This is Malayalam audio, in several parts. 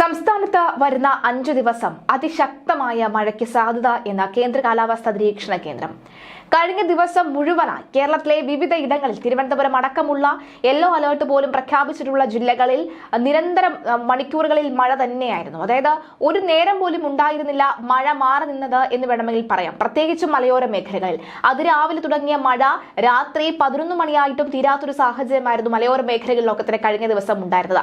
സംസ്ഥാനത്ത് വരുന്ന അഞ്ചു ദിവസം അതിശക്തമായ മഴയ്ക്ക് സാധ്യത എന്ന കേന്ദ്ര കാലാവസ്ഥാ നിരീക്ഷണ കേന്ദ്രം. കഴിഞ്ഞ ദിവസം മുഴുവനായി കേരളത്തിലെ വിവിധ ഇടങ്ങളിൽ തിരുവനന്തപുരം അടക്കമുള്ള യെല്ലോ അലേർട്ട് പോലും പ്രഖ്യാപിച്ചിട്ടുള്ള ജില്ലകളിൽ നിരന്തരം മണിക്കൂറുകളിൽ മഴ തന്നെയായിരുന്നു. അതായത് ഒരു നേരം പോലും ഉണ്ടായിരുന്നില്ല മഴ മാറി നിന്നത് എന്ന് വേണമെങ്കിൽ പറയാം. പ്രത്യേകിച്ചും മലയോര മേഖലകളിൽ. അതിരാവിലെ തുടങ്ങിയ മഴ രാത്രി പതിനൊന്ന് മണിയായിട്ടും തീരാത്തൊരു സാഹചര്യമായിരുന്നു മലയോര മേഖലകളിലൊക്കെ തന്നെ കഴിഞ്ഞ ദിവസം ഉണ്ടായിരുന്നത്.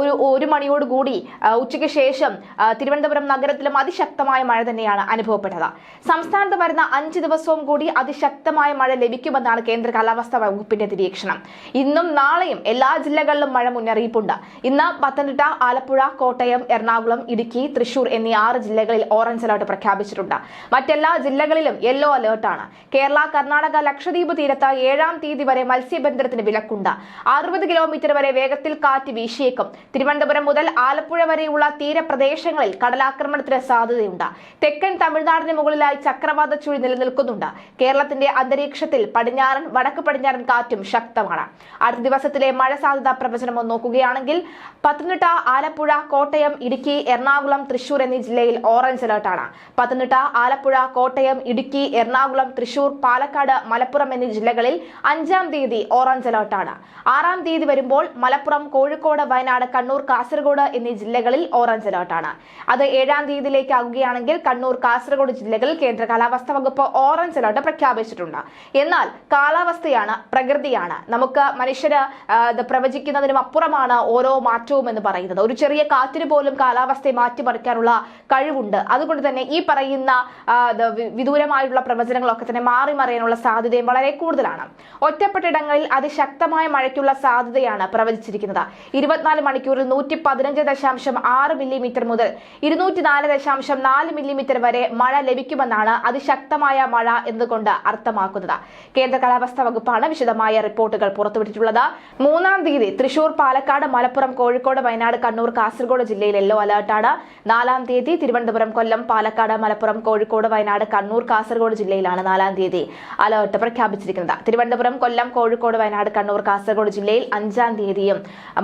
ഒരു ഒരു മണിയോട് കൂടി ആ, ഉച്ചയ്ക്ക് ശേഷം തിരുവനന്തപുരം നഗരത്തിലും അതിശക്തമായ മഴ തന്നെയാണ് അനുഭവപ്പെട്ടത്. സംസ്ഥാനത്ത് വരുന്ന അഞ്ച് ദിവസവും കൂടി അതിശക്തമായ മഴ ലഭിക്കുമെന്നാണ് കേന്ദ്ര കാലാവസ്ഥാ വകുപ്പിന്റെ നിരീക്ഷണം. ഇന്നും നാളെയും എല്ലാ ജില്ലകളിലും മഴ മുന്നറിയിപ്പുണ്ട്. ഇന്ന് പത്തനംതിട്ട ആലപ്പുഴ കോട്ടയം എറണാകുളം ഇടുക്കി തൃശൂർ എന്നീ ആറ് ജില്ലകളിൽ ഓറഞ്ച് അലർട്ട് പ്രഖ്യാപിച്ചിട്ടുണ്ട്. മറ്റെല്ലാ ജില്ലകളിലും യെല്ലോ അലേർട്ടാണ് കേരള കർണാടക ലക്ഷദ്വീപ് തീരത്ത് ഏഴാം തീയതി വരെ മത്സ്യബന്ധനത്തിന് വിലക്കുണ്ട്. അറുപത് കിലോമീറ്റർ വരെ വേഗത്തിൽ കാറ്റ് വീശിയേക്കും. തിരുവനന്തപുരം മുതൽ ആലപ്പുഴ വരെയുള്ള തീരപ്രദേശങ്ങളിൽ കടലാക്രമണത്തിന് സാധ്യതയുണ്ട്. തെക്കൻ തമിഴ്നാടിന് മുകളിലായി ചക്രവാത ചുഴി നിലനിൽക്കുന്നുണ്ട്. കേരളത്തിന്റെ അന്തരീക്ഷത്തിൽ പടിഞ്ഞാറൻ വടക്ക് പടിഞ്ഞാറൻ കാറ്റും ശക്തമാണ്. അടുത്ത ദിവസത്തിലെ മഴ സാധ്യത പ്രവചനമോ നോക്കുകയാണെങ്കിൽ പത്തനംതിട്ട ആലപ്പുഴ കോട്ടയം ഇടുക്കി എറണാകുളം തൃശൂർ എന്നീ ജില്ലയിൽ ഓറഞ്ച് അലർട്ടാണ് പത്തനംതിട്ട ആലപ്പുഴ കോട്ടയം ഇടുക്കി എറണാകുളം തൃശൂർ പാലക്കാട് മലപ്പുറം എന്നീ ജില്ലകളിൽ അഞ്ചാം തീയതി ഓറഞ്ച് അലർട്ടാണ്. ആറാം തീയതി വരുമ്പോൾ മലപ്പുറം കോഴിക്കോട് വയനാട് കണ്ണൂർ കാസർഗോഡ് എന്നീ ജില്ലകളിൽ ഓറഞ്ച് അലർട്ടാണ് അത് ഏഴാം തീയതിയിലേക്ക് ആകുകയാണെങ്കിൽ കണ്ണൂർ കാസർഗോഡ് ജില്ലകളിൽ കേന്ദ്ര കാലാവസ്ഥാ വകുപ്പ് ഓറഞ്ച് അലർട്ട് പ്രഖ്യാപിച്ചിട്ടുണ്ട്. എന്നാൽ കാലാവസ്ഥയാണ് പ്രകൃതിയാണ്. നമുക്ക് മനുഷ്യര് പ്രവചിക്കുന്നതിനും അപ്പുറമാണ് ഓരോ മാറ്റവും എന്ന് പറയുന്നത്. ഒരു ചെറിയ കാറ്റിന് പോലും കാലാവസ്ഥയെ മാറ്റിമറിക്കാനുള്ള കഴിവുണ്ട്. അതുകൊണ്ട് തന്നെ ഈ പറയുന്ന വിദൂരമായിട്ടുള്ള പ്രവചനങ്ങളൊക്കെ തന്നെ മാറി മറിയാനുള്ള സാധ്യതയും വളരെ കൂടുതലാണ്. ഒറ്റപ്പെട്ടിടങ്ങളിൽ അതിശക്തമായ മഴയ്ക്കുള്ള സാധ്യതയാണ് പ്രവചിച്ചിരിക്കുന്നത്. ഇരുപത്തിനാല് മണിക്കൂറിൽ നൂറ്റി പതിനഞ്ച് ദശാംശം ആറ് മില്ലിമീറ്റർ മുതൽ ഇരുന്നൂറ്റി നാല് ദശാംശം നാല് മില്ലിമീറ്റർ വരെ മഴ ലഭിക്കുമെന്നാണ് അതിശക്തമായ മഴ എന്നതുകൊണ്ട് അർത്ഥമാക്കുന്നത്. കേന്ദ്ര കാലാവസ്ഥാ വകുപ്പാണ് വിശദമായ റിപ്പോർട്ടുകൾ പുറത്തുവിട്ടിട്ടുള്ളത്. മൂന്നാം തീയതി തൃശൂർ പാലക്കാട് മലപ്പുറം കോഴിക്കോട് വയനാട് കണ്ണൂർ കാസർഗോഡ് ജില്ലയിൽ യെല്ലോ അലർട്ടാണ് നാലാം തീയതി തിരുവനന്തപുരം കൊല്ലം പാലക്കാട് മലപ്പുറം കോഴിക്കോട് വയനാട് കണ്ണൂർ കാസർഗോഡ് ജില്ലയിലാണ് നാലാം തീയതി അലർട്ട് പ്രഖ്യാപിച്ചിരിക്കുന്നത്. തിരുവനന്തപുരം കൊല്ലം കോഴിക്കോട് വയനാട് കണ്ണൂർ കാസർഗോഡ് ജില്ലയിൽ അഞ്ചാം തീയതിയും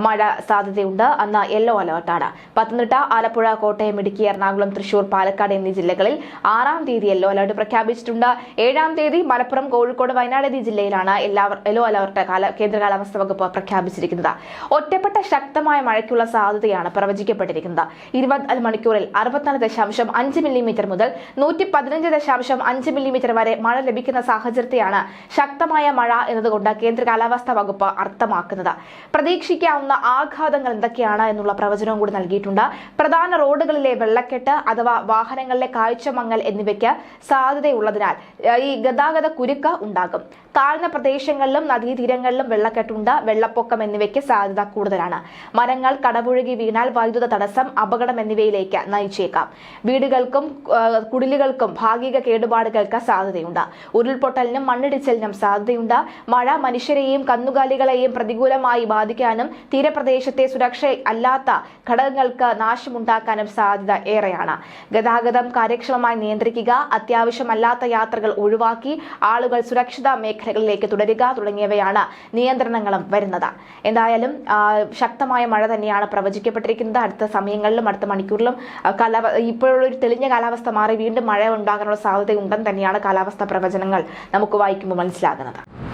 മഴ സാധ്യതയുണ്ട്. അന്ന് യെല്ലോ അലർട്ടാണ്. പത്തനംതിട്ട ആലപ്പുഴ കോട്ടയം ഇടുക്കി എറണാകുളം തൃശൂർ പാലക്കാട് എന്നീ ജില്ലകളിൽ ആറാം തീയതി യെല്ലോ അലർട്ട് പ്രഖ്യാപിച്ചിട്ടുണ്ട്. ഏഴാം തീയതി മലപ്പുറം കോഴിക്കോട് വയനാട് എന്നീ ജില്ലയിലാണ് യെല്ലോ അലർട്ട് കേന്ദ്ര കാലാവസ്ഥാ വകുപ്പ് പ്രഖ്യാപിച്ചിരിക്കുന്നത്. ഒറ്റപ്പെട്ട ശക്തമായ മഴയ്ക്കുള്ള സാധ്യതയാണ് പ്രവചിക്കപ്പെട്ടിരിക്കുന്നത്. ഇരുപത്തിനാല് മണിക്കൂറിൽ അറുപത്തിനാല് ദശാംശം അഞ്ച് മില്ലിമീറ്റർ മുതൽ നൂറ്റി പതിനഞ്ച് ദശാംശം അഞ്ച് മില്ലിമീറ്റർ വരെ മഴ ലഭിക്കുന്ന സാഹചര്യത്തെയാണ് ശക്തമായ മഴ എന്നതുകൊണ്ട് കേന്ദ്ര കാലാവസ്ഥാ വകുപ്പ് അർത്ഥമാക്കുന്നത്. പ്രതീക്ഷിക്കാവുന്ന ആഘാതങ്ങൾ എന്തൊക്കെയാണ് എന്നുള്ള പ്രവചനവും കൂടി നൽകിയിട്ടുണ്ട്. പ്രധാന റോഡുകളിലെ വെള്ളക്കെട്ട് അഥവാ വാഹനങ്ങളിലെ കാഴ്ചമങ്ങൽ എന്നിവയ്ക്ക് സാധ്യതയുള്ളതിനാൽ ഈ ഗതാഗത കുരുക്ക് ഉണ്ടാകും. താഴ്ന്ന പ്രദേശങ്ങളിലും നദീതീരങ്ങളിലും വെള്ളക്കെട്ടുണ്ട് വെള്ളപ്പൊക്കം എന്നിവയ്ക്ക് സാധ്യത കൂടുതലാണ്. മരങ്ങൾ കടപുഴകി വീണാൽ വൈദ്യുത തടസ്സം അപകടം എന്നിവയിലേക്ക് നയിച്ചേക്കാം. വീടുകൾക്കും കുടിലുകൾക്കും ഭാഗിക കേടുപാടുകൾക്ക് സാധ്യതയുണ്ട്. ഉരുൾപൊട്ടലിനും മണ്ണിടിച്ചിലിനും സാധ്യതയുണ്ട്. മഴ മനുഷ്യരെയും കന്നുകാലികളെയും പ്രതികൂലമായി ബാധിക്കാനും തീരപ്രദേശത്തെ സുരക്ഷ അല്ലാത്ത ഘടകങ്ങൾക്ക് നാശമുണ്ടാക്കാനും സാധ്യത ഏറെയാണ്. ഗതാഗതം കാര്യക്ഷമമായി നിയന്ത്രിക്കുക അത്യാവശ്യമല്ലാത്ത യാത്രകൾ ഒഴിവാക്കി ആളുകൾ സുരക്ഷിത മേഖലകളിലേക്ക് തുടരുക തുടങ്ങിയവയാണ് നിയന്ത്രണങ്ങളും വരുന്നത്. എന്തായാലും ശക്തമായ മഴ തന്നെയാണ് പ്രവചിക്കപ്പെട്ടിരിക്കുന്നത്. അടുത്ത സമയങ്ങളിലും അടുത്ത മണിക്കൂറിലും കാലാവ ഇപ്പോഴുള്ള ഒരു തെളിഞ്ഞ കാലാവസ്ഥ മാറി വീണ്ടും മഴ ഉണ്ടാകാനുള്ള സാധ്യത ഉണ്ടെന്ന് തന്നെയാണ് കാലാവസ്ഥാ പ്രവചനങ്ങൾ നമുക്ക് വായിക്കുമ്പോൾ മനസ്സിലാകുന്നത്.